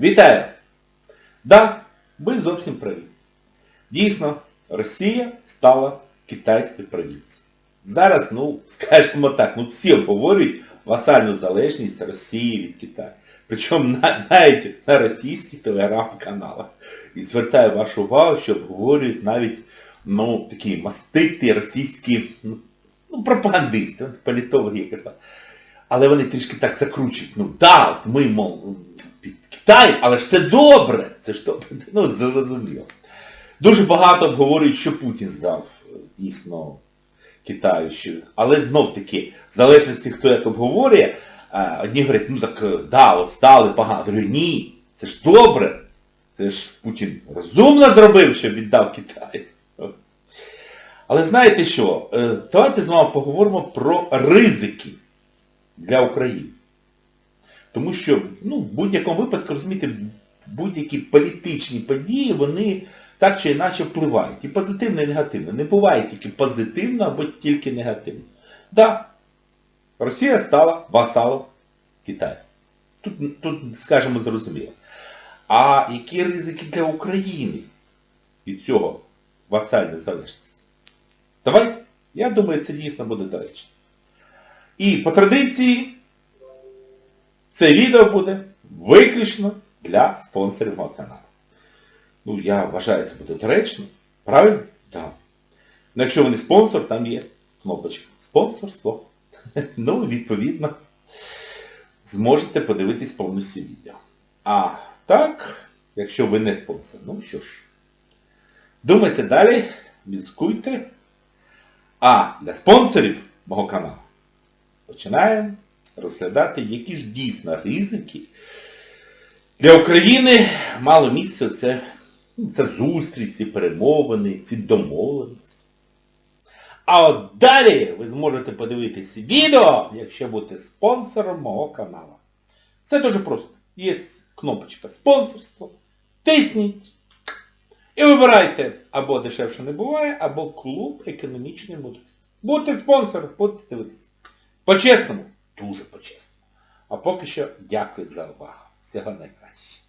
Вітаю вас! Да, ви зовсім праві. Дійсно, Росія стала китайською провінцією. Зараз, ну, скажімо так, ну всі обговорюють васальну залежність Росії від Китаю. Причому навіть на російських телеграм-каналах. І звертаю вашу увагу, що обговорюють навіть ну, такі маститі російські ну, ну, пропагандисти, політологи якось так. Але вони трішки так закручують. Ну да, ми, під Китай, але ж це добре. Це ж добре. Ну, зрозуміло. Дуже багато обговорюють, що Путін здав е, дійсно Китаю. Що... Але знов таки, в залежності хто як обговорює, е, одні говорять, ну так е, да, от стали погано. Говорю, ні, це ж добре. Це ж Путін розумно зробив, що віддав Китай. Але знаєте що? Давайте з вами поговоримо про ризики для України. Тому що ну, в будь-якому випадку, розумієте, будь-які політичні події, вони так чи інакше впливають. І позитивно, і негативно. Не буває тільки позитивно або тільки негативно. Так, Росія стала васалом Китаю. Тут, тут скажімо, зрозуміло. А які ризики для України від цього васальної залежності? Давайте. Я думаю, це дійсно буде доречно. І по традиції це відео буде виключно для спонсорів мого каналу. Ну, я вважаю, це буде доречно. Правильно? Так. Ну, якщо ви не спонсор, там є кнопочка. Спонсорство. Ну, відповідно, зможете подивитись повністю відео. А так, якщо ви не спонсор, ну що ж, думайте далі, мізкуйте. А для спонсорів мого каналу починаємо розглядати, які ж дійсно ризики для України мало місце це, це зустріч, ці перемовини, ці домовленості. А от далі ви зможете подивитись відео, якщо будете спонсором мого каналу. Це дуже просто. Є кнопочка спонсорство. Тисніть. І вибирайте або дешевше не буває, або клуб економічної мудрості. Будьте спонсором, будьте дивитися. По-чесному, дуже по-чесному. А поки що дякую за увагу. Всього найкраще.